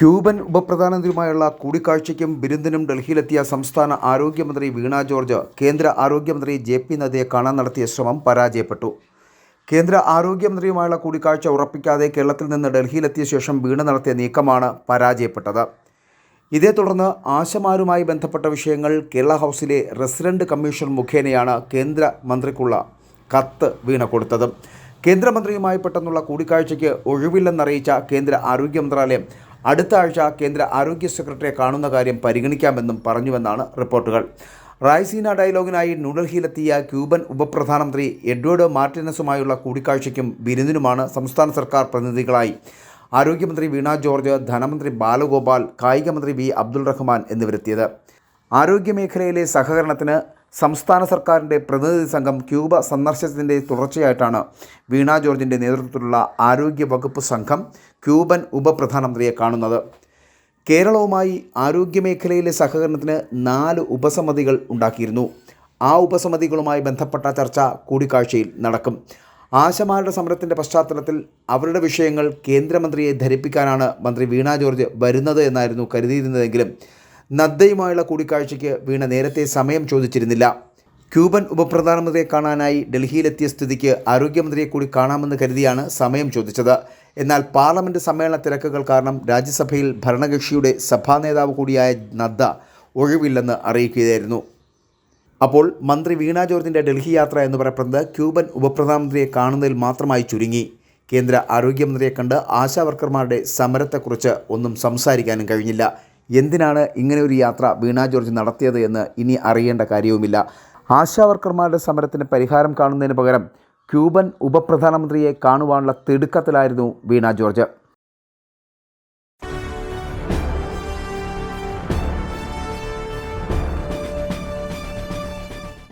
Cuban ഉപപ്രധാനമന്ത്രിയുമായുള്ള കൂടിക്കാഴ്ചയ്ക്കും ബിരുദിനും ഡൽഹിയിലെത്തിയ സംസ്ഥാന ആരോഗ്യമന്ത്രി Veena George കേന്ദ്ര ആരോഗ്യമന്ത്രി ജെ പി നദ്ദയെ കാണാൻ നടത്തിയ ശ്രമം പരാജയപ്പെട്ടു. കേന്ദ്ര ആരോഗ്യമന്ത്രിയുമായുള്ള കൂടിക്കാഴ്ച ഉറപ്പിക്കാതെ കേരളത്തിൽ നിന്ന് ഡൽഹിയിലെത്തിയ ശേഷം വീണ നടത്തിയ നീക്കമാണ് പരാജയപ്പെട്ടത്. ഇതേ തുടർന്ന് ആശമാരുമായി ബന്ധപ്പെട്ട വിഷയങ്ങൾ കേരള ഹൗസിലെ റെസിഡന്റ് കമ്മീഷൻ മുഖേനയാണ് കേന്ദ്ര മന്ത്രിക്കുള്ള കത്ത് വീണ കൊടുത്തത്. കേന്ദ്രമന്ത്രിയുമായി പെട്ടെന്നുള്ള കൂടിക്കാഴ്ചയ്ക്ക് ഒഴിവില്ലെന്നറിയിച്ച കേന്ദ്ര ആരോഗ്യ മന്ത്രാലയം അടുത്ത ആഴ്ച കേന്ദ്ര ആരോഗ്യ സെക്രട്ടറിയെ കാണുന്ന കാര്യം പരിഗണിക്കാമെന്നും പറഞ്ഞുവെന്നാണ് റിപ്പോർട്ടുകൾ. റായ്സീന ഡയലോഗിനായി ന്യൂഡൽഹിയിലെത്തിയ ക്യൂബൻ ഉപപ്രധാനമന്ത്രി എഡ്വേർഡോ മാർട്ടിനസുമായുള്ള കൂടിക്കാഴ്ചയ്ക്കും വിരുന്നിനുമാണ് സംസ്ഥാന സർക്കാർ പ്രതിനിധികളായി. ആരോഗ്യമന്ത്രി വീണ ജോർജ് ധനമന്ത്രി ബാലഗോപാൽ കായികമന്ത്രി വി അബ്ദുൾ റഹ്മാൻ എന്നിവരെത്തിയത്. ആരോഗ്യമേഖലയിലെ സഹകരണത്തിന് സംസ്ഥാന സർക്കാരിന്റെ പ്രതിനിധി സംഘം ക്യൂബ സന്ദർശനത്തിന്റെ തുടർച്ചയായിട്ടാണ് വീണ ജോർജിന്റെ നേതൃത്വത്തിലുള്ള ആരോഗ്യ വകുപ്പ് സംഘം ക്യൂബൻ ഉപപ്രധാനമന്ത്രിയെ കാണുന്നത്. കേരളവുമായി ആരോഗ്യമേഖലയിലെ സഹകരണത്തിന് നാല് ഉപസമിതികൾ ഉണ്ടാക്കിയിരുന്നു. ആ ഉപസമിതികളുമായി ബന്ധപ്പെട്ട ചർച്ച കൂടിക്കാഴ്ചയിൽ നടക്കും. ആശമാരുടെ സമരത്തിന്റെ പശ്ചാത്തലത്തിൽ അവരുടെ വിഷയങ്ങൾ കേന്ദ്രമന്ത്രിയെ ധരിപ്പിക്കാനാണ് മന്ത്രി വീണ ജോർജ് വരുന്നത് എന്നായിരുന്നു കരുതിയിരുന്നതെങ്കിലും നദ്ദയുമായുള്ള കൂടിക്കാഴ്ചയ്ക്ക് വീണ നേരത്തെ സമയം ചോദിച്ചിരുന്നില്ല. ക്യൂബൻ ഉപപ്രധാനമന്ത്രിയെ കാണാനായി ഡൽഹിയിലെത്തിയ സ്ഥിതിക്ക് ആരോഗ്യമന്ത്രിയെ കൂടി കാണാമെന്ന് കരുതിയാണ് സമയം ചോദിച്ചത്. എന്നാൽ പാർലമെന്റ് സമ്മേളന തിരക്കുകൾ കാരണം രാജ്യസഭയിൽ ഭരണകക്ഷിയുടെ സഭാ നേതാവ് കൂടിയായ നദ്ദ ഒഴിവില്ലെന്ന് അറിയിക്കുകയായിരുന്നു. അപ്പോൾ മന്ത്രി വീണ ജോർജിന്റെ ഡൽഹി യാത്ര എന്ന് പറയപ്പെടുന്നത് ക്യൂബൻ ഉപപ്രധാനമന്ത്രിയെ കാണുന്നതിൽ മാത്രമായി ചുരുങ്ങി. കേന്ദ്ര ആരോഗ്യമന്ത്രിയെ കണ്ട് ആശാവർക്കർമാരുടെ സമരത്തെക്കുറിച്ച് ഒന്നും സംസാരിക്കാനും കഴിഞ്ഞില്ല. എന്തിനാണ് ഇങ്ങനെ ഒരു യാത്ര വീണ ജോർജ് നടത്തിയത് എന്ന് ഇനി അറിയേണ്ട കാര്യവുമില്ല. ആശാവർക്കർമാരുടെ സമരത്തിന് പരിഹാരം കാണുന്നതിന് പകരം ക്യൂബൻ ഉപപ്രധാനമന്ത്രിയെ കാണുവാനുള്ള തിടുക്കത്തിലായിരുന്നു വീണ ജോർജ്.